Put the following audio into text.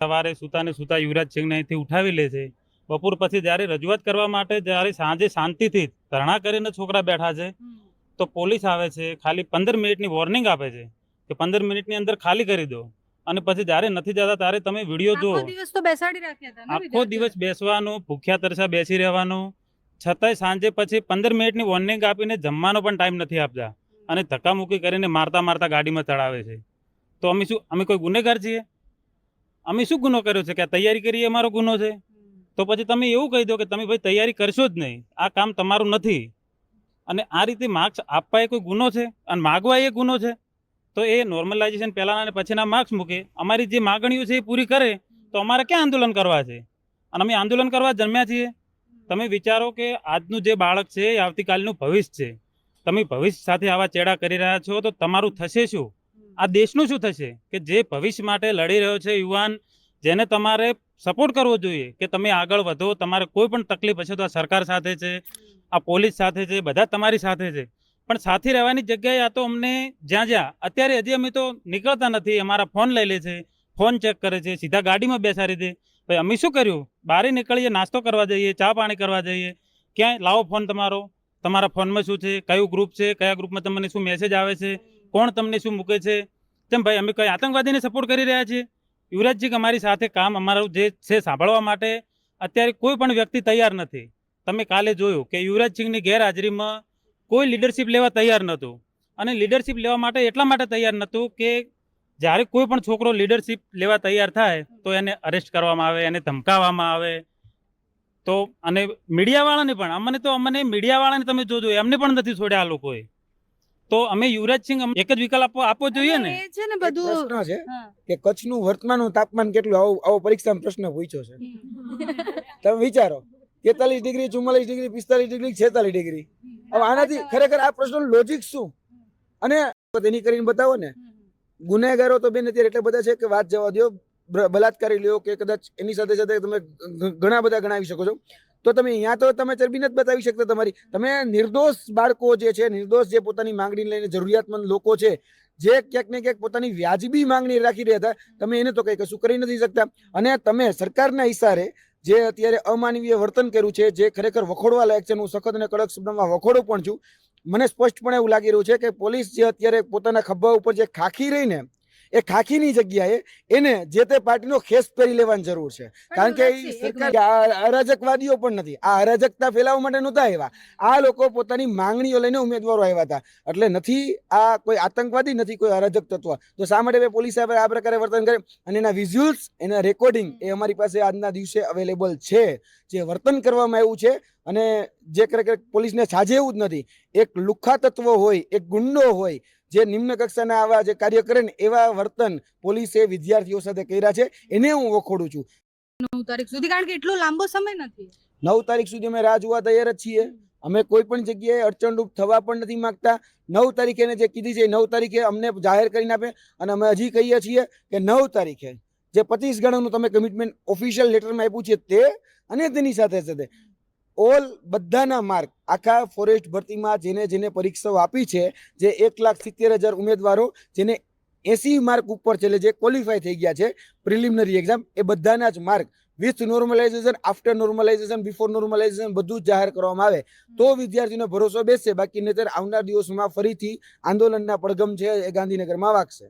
સવારે સુતા ને સુતા યુવરાજ સિંહને અહીંથી ઉઠાવી લે છે. બપોર પછી જ્યારે રજૂઆત કરવા માટે જ્યારે સાંજે શાંતિથી ધરણા કરીને છોકરા બેઠા છે તો પોલીસ આવે છે ખાલી પંદર મિનિટની વોર્નિંગ આપે છે કે પંદર મિનિટની અંદર ખાલી કરી દો. અને પછી જ્યારે નથી જતા ત્યારે તમે વીડિયો જુઓ. આખો દિવસ બેસવાનું ભૂખ્યા તરસા બેસી રહેવાનું. છતાંય સાંજે પછી પંદર મિનિટની વોર્નિંગ આપીને જમવાનો પણ ટાઈમ નથી આપતા. અને ધક્કામુક્કી કરીને મારતા મારતા ગાડીમાં ચડાવે છે. તો અમે શું અમે કોઈ ગુનેગાર છીએ? અમે શું ગુનો કર્યો છે કે તૈયારી કરીએ અમારો ગુનો છે? તો પછી તમે એવું કહી દો કે તમે ભાઈ તૈયારી કરશો જ નહીં. આ કામ તમારું નથી. અને આ રીતે માર્ક્સ આપવા એ કોઈ ગુનો છે? અને માગવા એ ગુનો છે? તો એ નોર્મલાઇઝેશન પહેલાના અને પછીના માર્ક્સ મૂકે. અમારી જે માગણીઓ છે એ પૂરી કરે, તો અમારે ક્યાં આંદોલન કરવા છે? અને અમે આંદોલન કરવા જન્મ્યા છીએ? તમે વિચારો કે આજનું જે બાળક છે એ આવતીકાલનું ભવિષ્ય છે. તમે ભવિષ્ય સાથે આવા ચેડા કરી રહ્યા છો, તો તમારું થશે શું? આ દેશનું શું થશે? કે જે ભવિષ્ય માટે લડી રહ્યો છે યુવાન, જેને તમારે સપોર્ટ કરવો જોઈએ કે તમે આગળ વધો, તમારે કોઈ પણ તકલીફ હશે તો આ સરકાર સાથે છે, આ પોલીસ સાથે છે, બધા તમારી સાથે છે. પણ સાથે રહેવાની જગ્યાએ આ તો અમને જ્યાં જ્યાં, અત્યારે હજી અમે તો નીકળતા નથી, અમારા ફોન લઈ લે છે, ફોન ચેક કરે છે, સીધા ગાડીમાં બેસાડી દે. ભાઈ, અમે શું કર્યું? બહાર નીકળીએ, નાસ્તો કરવા જઈએ, ચા પાણી કરવા જઈએ. ક્યાંય લાવો ફોન તમારો? તમારા ફોનમાં શું છે? કયું ગ્રુપ છે? કયા ગ્રુપમાં તમને શું મેસેજ આવે છે? કોણ તમને શું મૂકે છે? તેમ ભાઈ, અમે કઈ આતંકવાદીને સપોર્ટ કરી રહ્યા છીએ? યુવરાજજી અમારી સાથે કામ અમારું જે છે સાંભળવા માટે અત્યારે કોઈ પણ વ્યક્તિ તૈયાર નથી. તમે કાલે જોયું કે યુવરાજ સિંહની ગેરહાજરીમાં કોઈ લીડરશિપ લેવા તૈયાર નહોતું. અને લીડરશિપ લેવા માટે એટલા માટે તૈયાર નહોતું કે જ્યારે કોઈ પણ છોકરો લીડરશિપ લેવા તૈયાર થાય, તો એને અરેસ્ટ કરવામાં આવે, એને ધમકાવવામાં આવે. તો અને મીડિયાવાળાને પણ, અમને તો, અમને મીડિયાવાળાને તમે જોજો, એમને પણ નથી છોડ્યા આ લોકોએ. તો અમે યુવરાજ સિંહ અમ- એક જ વિકલ્પ આપવો આપવો જોઈએ ને? એ છે ને બધું પ્રશ્ન છે હા. કે કચ્છનું વર્તમાનનું તાપમાન કેટલું? આવો આવો પરીક્ષામાં પ્રશ્ન પૂછ્યો છે. તમે વિચારો. તેતાલીસ ડિગ્રી ચુમ્માલીસ ડિગ્રી પિસ્તાલીસ ડિગ્રી છેતાલીસ ડિગ્રી. હવે આનાથી ખરેખર આ પ્રશ્નનું લોજિક શું? અને તેની કરીને બતાવો ને. ગુનેગારો તો બેન અત્યારે એટલા બધા છે કે વાત જવા દો બલાત્કારી લ્યો કે કદાચ એની સાથે સાથે તમે ઘ- ઘણા બધા ગણાવી શકો છો. તો તમે અહીંયા તો તમે ચરબી નથી બતાવી શકતા તમારી. તમે નિર્દોષ બાળકો જે છે, નિર્દોષ જે પોતાની માંગણી લઈને જરૂરિયાતમંદ લોકો છે, જે ક્યાંક ને ક્યાંક પોતાની વ્યાજબી માંગણી રાખી રહ્યા હતા, તમે એને તો કંઈ કશું કરી નથી શકતા. અને તમે સરકારના હિસારે જે અત્યારે અમાનવીય વર્તન કર્યું છે, જે ખરેખર વખોડવા લાયક છે, હું સખત અને કડક શબ્દમાં વખોડું પણ છું, મને સ્પષ્ટપણે એવું લાગી રહ્યું છે કે પોલીસ જે અત્યારે પોતાના ખભા ઉપર જે ખાખી રહીને એ ખાખીની જગ્યાએ એને જે તે પાર્ટીનો ખેસ પહેરી લેવાની જરૂર છે. કારણ કે સરકાર અરાજકવાદીઓ પણ નથી. આ અરાજકતા ફેલાવવા માટે નહોતા આવ્યા. આ લોકો પોતાની માંગણીઓ લઈને ઉમેદવારો આવ્યા હતા. એટલે નથી આ કોઈ આતંકવાદી નથી કોઈ અરાજક તત્વ. તો શા માટે પોલીસ પોલીસ આ પ્રકારે વર્તન કરે અને એના વિઝ્યુઅલ્સ એના રેકોર્ડિંગ એ અમારી પાસે આજના દિવસે અવેલેબલ છે. જે વર્તન કરવામાં આવ્યું છે. અને જે ખરેખર પોલીસને સાજે એવું જ નથી. એક લુખ્ખા તત્વ હોય એક ગુંડો હોય જે નિમ્ન કક્ષાના આવા જે કાર્ય કરે ને એવા વર્તન પોલીસે વિદ્યાર્થીઓ સાથે કર્યા છે એને હું વખોડું છું. નવ તારીખ સુધી કારણ કે એટલો લાંબો સમય નથી. નવ તારીખ સુધી અમે રાહ જોવા તૈયાર જ છીએ. અમે કોઈ પણ જગ્યાએ અડચણરૂપ થવા પણ નથી માંગતા. નવ તારીખે જે કીધી છે નવ તારીખે અમને જાહેર કરીને આપે અને અમે હજી કહીએ છીએ કે નવ તારીખે જે પચીસ ગણાનું તમે કમિટમેન્ટ ઓફિશિયલ લેટરમાં આપ્યું છે તે અને તેની સાથે સાથે ઓલ બધાના માર્ક આખા ફોરેસ્ટ ભરતીમાં જેને જેને પરીક્ષાઓ આપી છે, જે એક લાખ સિત્તેર હજાર ઉમેદવારો, જેને એસી માર્ક ઉપર છે જે ક્વોલિફાય થઈ ગયા છે પ્રિલિમિનરી એક્ઝામ એ બધાના જ mark with normalization after normalization before normalization બધું જ જાહેર કરવામાં આવે. તો વિદ્યાર્થીનો ભરોસો બેસશે બાકી નહીતર આવનાર દિવસોમાં ફરીથી આંદોલનના પડગમ છે એ ગાંધીનગરમાં વાગશે.